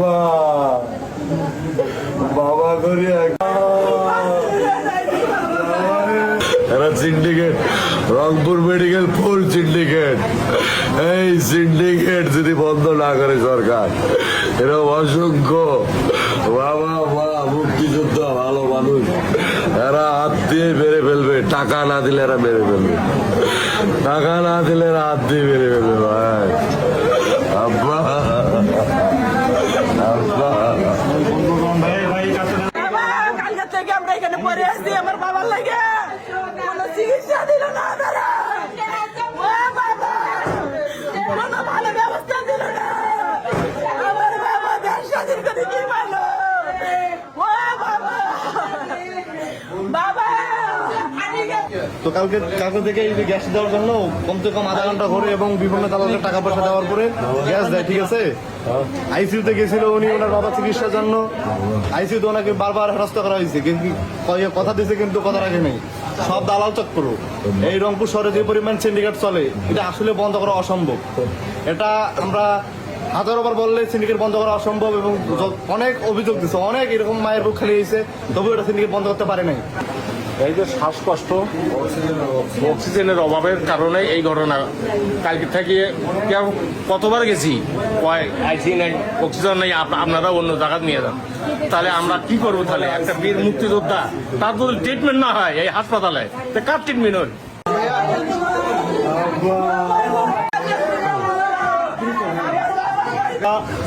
বাবা। এরা syndicate Rangpur medical full syndicate এই সিন্ডিকেট যদি বন্ধ না করে সরকার, এরা অসংখ্য। বাবা, মা, মুক্তিযুদ্ধ, ভালো মানুষ। এরা হাত দিয়ে মেরে ফেলবে, টাকা না দিলে এরা মেরে ফেলবে। টাকা না দিলে এরা হাত দিয়ে মেরে ফেলবে, ভাই আব্বা আব্বা বাবা, কালকে থেকে পড়ে আসছি আমার বাবার লাগে কোনো চিকিৎসা দিল না তারা ও বাবা কোনো ভালো ব্যবস্থা দিল না আমার বাবা দেশ স্বাধীন করে কি পাইলো ও বাবা বাবা আমি গে- তো কালকে কালকে থেকে এই যে গ্যাস দেওয়ার জন্য কমসে কম আধা ঘণ্টা করে এবং বিভিন্ন দালালের টাকা পয়সা দেওয়ার পরে গ্যাস দেয়, ঠিক আছে? আইসিইউতে গেছিল উনি, ওনার বাবা চিকিৎসার জন্য। আইসিইউতে ওনাকে বারবার হেরস্ত করা হয়েছে। কিন্তু কথা দিয়েছে কিন্তু কথা রাখে নাই। সব দালাল চক্র এই রংপুর শহরে যে পরিমাণ সিন্ডিকেট চলে, এটা আসলে বন্ধ করা অসম্ভব। এটা আমরা হাজারো বার বললে সিন্ডিকেট বন্ধ করা অসম্ভব এবং অনেক অভিযোগ দিচ্ছে অনেক এরকম মায়ের বুক খালি হয়েছে। তবু এটা সিন্ডিকেট বন্ধ করতে পারে নাই। এই যে শ্বাসকষ্ট, অক্সিজেনের অভাবের কারণে এই ঘটনা। কালকে থেকে কতবার গেছি? অক্সিজেন নেই, আপ- আপনারা অন্য জায়গা নিয়ে যান। তাহলে আমরা কি করব তাহলে? একটা বীর মুক্তিযোদ্ধা, তার যদি ট্রিটমেন্ট না হয় এই হাসপাতালে, তো কার ট্রিটমেন্ট হয়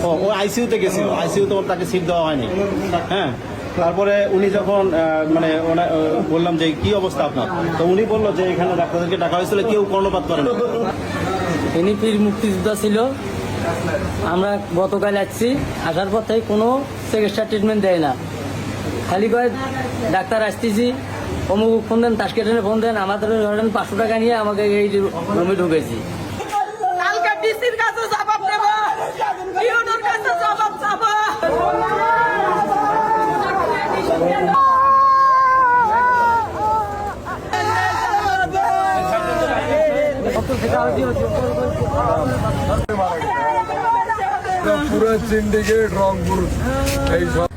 ও আইসিইউতে গেছিল আইসিইউতে ওর তাকে সিট দেওয়া হয়নি। হ্যাঁ। তারপরে উনি যখন মানে বললাম যে কি অবস্থা আপনার? তো উনি বলল যে এখানে ডাক্তারদেরকে ডাকা হয়েছিল কেউ কর্ণপাত করে না। ইনি পীর মুক্তিযোদ্ধা ছিল। আমরা গতকাল আসছি আসার পর থেকে কোনো চিকিৎসা ট্রিটমেন্ট দেয় না। খালি কয় ডাক্তার আসতেছি অমুক ফোন দেন তাসকেটেনে ফোন দেন আমাদের ধরেন পাঁচশো টাকা নিয়ে আমাকে এই রুমে ঢুকেছি। কালকে ডিসির কাছে জবাব দেব। কাছে পুরো সিন্ডিকেট রংপুর এই সব